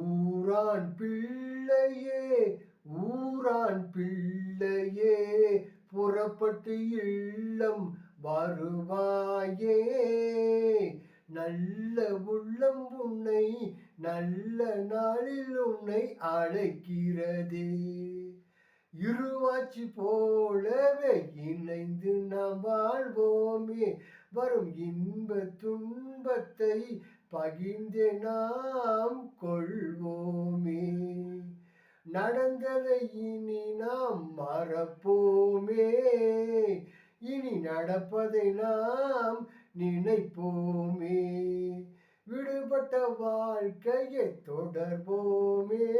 ஊரான் பிள்ளையே ஊரான் பிள்ளையே புறப்பட்டு இல்லம் வருவாயே. நல்ல உள்ளம் உன்னை நல்ல நாளில் உன்னை அழைக்கிறதே. இருவாச்சி போலவே இணைந்து நாம் வாழ்வோமே. வரும் இன்ப துன்பத்தை பகிர்ந்தே நாம் நடந்ததை இனி நாம் மறப்போமே. இனி நடப்பதை நாம் நினைப்போமே. விடுபட்ட வாழ்க்கையை தொடர்வோமே.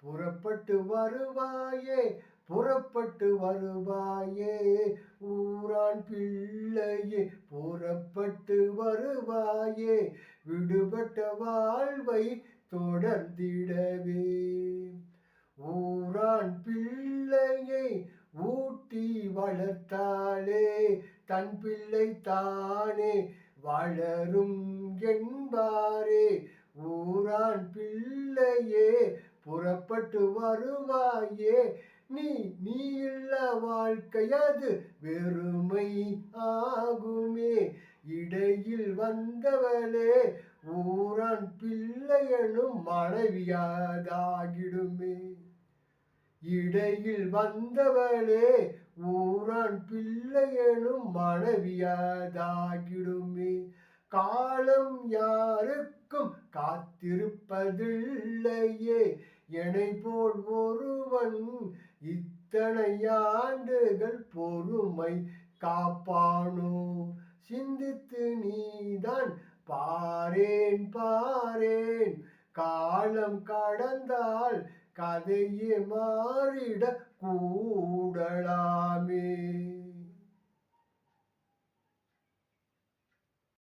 புறப்பட்டு வருவாயே புறப்பட்டு வருவாயே. ஊரான் பிள்ளையே புறப்பட்டு வருவாயே. விடுபட்ட வாழ்வை தொடர்ந்திடவே. ஊரான் பிள்ளையை ஊட்டி வளர்த்தாலே தன் பிள்ளை தானே வளரும் என்பாரே. ஊரான் பிள்ளையே புறப்பட்டு வருவாயே. நீ நீ இல்ல வாழ்க்கை வெறுமை ஆகுமே. இடையில் வந்தவளே ஊரான் பிள்ளை பிள்ளையனும் மனைவியாதாகிடுமே. இடையில் வந்தவளே ஊரான் பிள்ளையனும் மனைவியாதாகிடுமே. காலம் யாருக்கும் காத்திருப்பதில்லையே. என்னை போல் ஒருவன் இத்தனை ஆண்டுகள் பொறுமை காப்பானோ? சிந்தித்து நீதான் பாரேன் பாரேன். காலம் கடந்தால் கதையே மாறிட கூடலாமே.